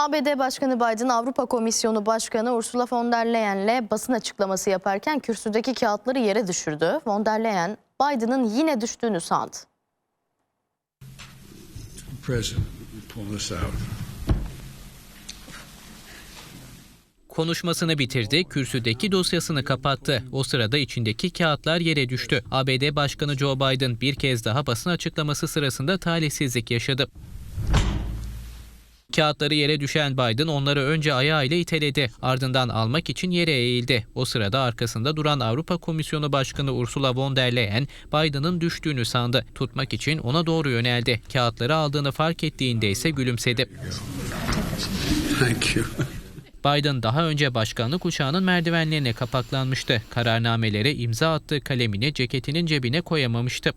ABD Başkanı Biden Avrupa Komisyonu Başkanı Ursula von der Leyen'le basın açıklaması yaparken kürsüdeki kağıtları yere düşürdü. Von der Leyen Biden'ın yine düştüğünü sandı. Konuşmasını bitirdi, kürsüdeki dosyasını kapattı. O sırada içindeki kağıtlar yere düştü. ABD Başkanı Joe Biden bir kez daha basın açıklaması sırasında talihsizlik yaşadı. Kağıtları yere düşen Biden onları önce ayağıyla iteledi. Ardından almak için yere eğildi. O sırada arkasında duran Avrupa Komisyonu Başkanı Ursula von der Leyen Biden'ın düştüğünü sandı. Tutmak için ona doğru yöneldi. Kağıtları aldığını fark ettiğinde ise gülümsedi. Thank you. Biden daha önce başkanlık uçağının merdivenlerine kapaklanmıştı. Kararnamelere imza attığı kalemini ceketinin cebine koyamamıştı.